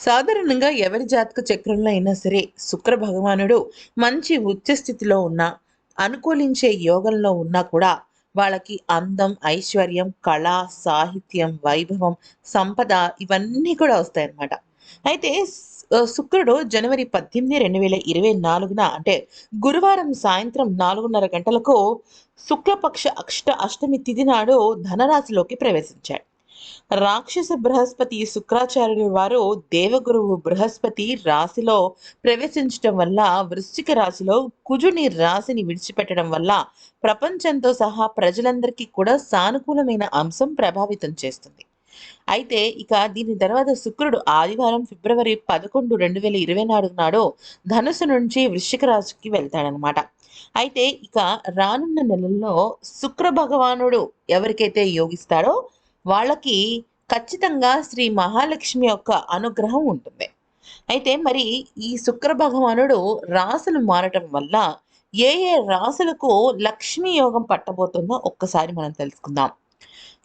సాధారణంగా ఎవరి జాతక చక్రంలో అయినా సరే శుక్ర భగవానుడు మంచి ఉచ్చ స్థితిలో ఉన్నా అనుకూలించే యోగంలో ఉన్నా కూడా వాళ్ళకి అందం ఐశ్వర్యం కళ సాహిత్యం వైభవం సంపద ఇవన్నీ కూడా వస్తాయన్నమాట. అయితే శుక్రుడు జనవరి పద్దెనిమిది రెండు వేల ఇరవై నాలుగున అంటే గురువారం సాయంత్రం నాలుగున్నర గంటలకు శుక్లపక్ష అష్ట అష్టమి తిథి నాడు ధనరాశిలోకి ప్రవేశించాడు. రాక్షస బృహస్పతి శుక్రాచార్యుని వారు దేవగురువు బృహస్పతి రాశిలో ప్రవేశించడం వల్ల వృశ్చిక రాశిలో కుజుని రాశిని విడిచిపెట్టడం వల్ల ప్రపంచంతో సహా ప్రజలందరికీ కూడా సానుకూలమైన అంశం ప్రభావితం చేస్తుంది. అయితే ఇక దీని తర్వాత శుక్రుడు ఆదివారం ఫిబ్రవరి పదకొండు రెండు వేల ఇరవై నాలుగు నాడు ధనుసు నుంచి వృశ్చిక రాశికి వెళ్తాడనమాట అయితే ఇక రానున్న నెలల్లో శుక్ర భగవానుడు ఎవరికైతే యోగిస్తాడో వాళ్ళకి ఖచ్చితంగా శ్రీ మహాలక్ష్మి యొక్క అనుగ్రహం ఉంటుంది. అయితే మరి ఈ శుక్ర భగవానుడు రాసులు మారటం వల్ల ఏ ఏ రాసులకు లక్ష్మీ యోగం పట్టబోతుందో ఒక్కసారి మనం తెలుసుకుందాం.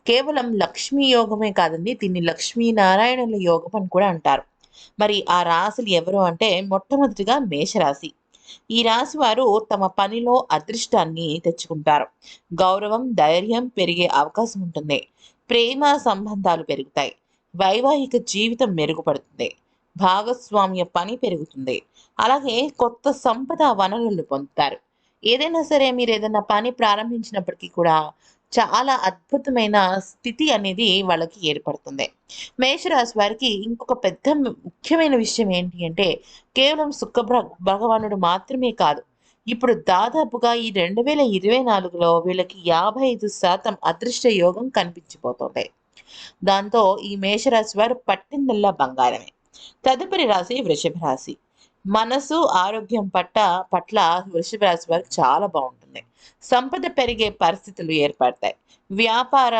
కేవలం లక్ష్మీ యోగమే కాదండి దీన్ని లక్ష్మీనారాయణుల యోగం అని కూడా అంటారు. మరి ఆ రాశులు ఎవరు అంటే మొట్టమొదటిగా మేషరాశి. ఈ రాశి వారు తమ పనిలో అదృష్టాన్ని తెచ్చుకుంటారు. గౌరవం ధైర్యం పెరిగే అవకాశం ఉంటుంది. ప్రేమ సంబంధాలు పెరుగుతాయి. వైవాహిక జీవితం మెరుగుపడుతుంది. భాగస్వామ్య పని పెరుగుతుంది. అలాగే కొత్త సంపద వనరులు పొందుతారు. ఏదైనా సరే మీరు ఏదైనా పని ప్రారంభించినప్పటికీ కూడా చాలా అద్భుతమైన స్థితి అనేది వాళ్ళకి ఏర్పడుతుంది. మేషరాశి వారికి ఇంకొక పెద్ద ముఖ్యమైన విషయం ఏంటి అంటే కేవలం సుఖ భగవానుడు మాత్రమే కాదు. ఇప్పుడు దాదాపుగా ఈ రెండు వేల ఇరవై నాలుగులో వీళ్ళకి యాభై ఐదు శాతం అదృష్ట యోగం కనిపించిపోతుంది. దాంతో ఈ మేషరాశి వారు పట్టిందల్లా బంగారమే. తదుపరి రాశి వృషభ రాశి. మనసు ఆరోగ్యం పట్ల పట్ల వృషభ రాశి వారికి చాలా బాగుంటుంది. సంపద పెరిగే పరిస్థితులు ఏర్పడతాయి. వ్యాపార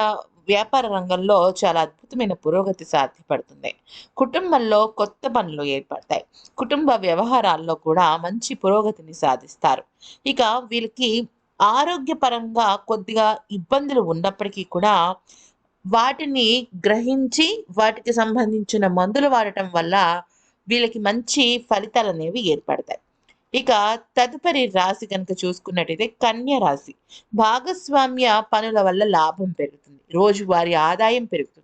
వ్యాపార రంగంలో చాలా అద్భుతమైన పురోగతి సాధ్యపడుతుంది. కుటుంబంలో కొత్త పనులు ఏర్పడతాయి. కుటుంబ వ్యవహారాల్లో కూడా మంచి పురోగతిని సాధిస్తారు. ఇక వీళ్ళకి ఆరోగ్యపరంగా కొద్దిగా ఇబ్బందులు ఉన్నప్పటికీ కూడా వాటిని గ్రహించి వాటికి సంబంధించిన మందులు వాడటం వల్ల వీళ్ళకి మంచి ఫలితాలు అనేవి ఏర్పడతాయి. ఇక తదుపరి రాశి కనుక చూసుకున్నట్టయితే కన్య రాశి. భాగస్వామ్య పనుల వల్ల లాభం పెరుగుతుంది. రోజువారీ ఆదాయం పెరుగుతుంది.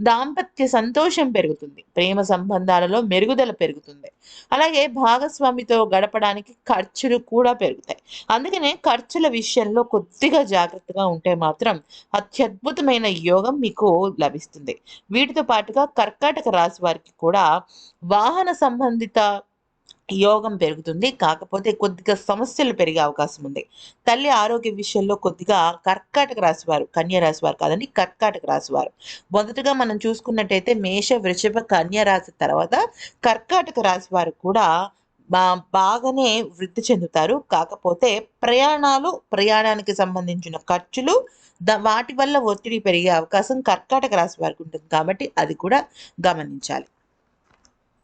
దాంపత్య సంతోషం పెరుగుతుంది. ప్రేమ సంబంధాలలో మెరుగుదల పెరుగుతుంది. అలాగే భాగస్వామితో గడపడానికి ఖర్చులు కూడా పెరుగుతాయి. అందుకనే ఖర్చుల విషయంలో కొద్దిగా జాగ్రత్తగా ఉంటే మాత్రం అత్యద్భుతమైన యోగం మీకు లభిస్తుంది. వీటితో పాటుగా కర్కాటక రాశి వారికి కూడా వాహన సంబంధిత యోగం పెరుగుతుంది. కాకపోతే కొద్దిగా సమస్యలు పెరిగే అవకాశం ఉంది. తల్లి ఆరోగ్య విషయంలో కొద్దిగా కర్కాటక రాశివారు కన్య రాశి వారు కాదండి కర్కాటక రాశి వారు మొదటగా మనం చూసుకున్నట్టయితే మేష వృషభ కన్య రాశి తర్వాత కర్కాటక రాశి వారు కూడా బాగానే వృద్ధి చెందుతారు. కాకపోతే ప్రయాణాలు ప్రయాణానికి సంబంధించిన ఖర్చులు ద వాటి వల్ల ఒత్తిడి పెరిగే అవకాశం కర్కాటక రాశి వారికి ఉంటుంది కాబట్టి అది కూడా గమనించాలి.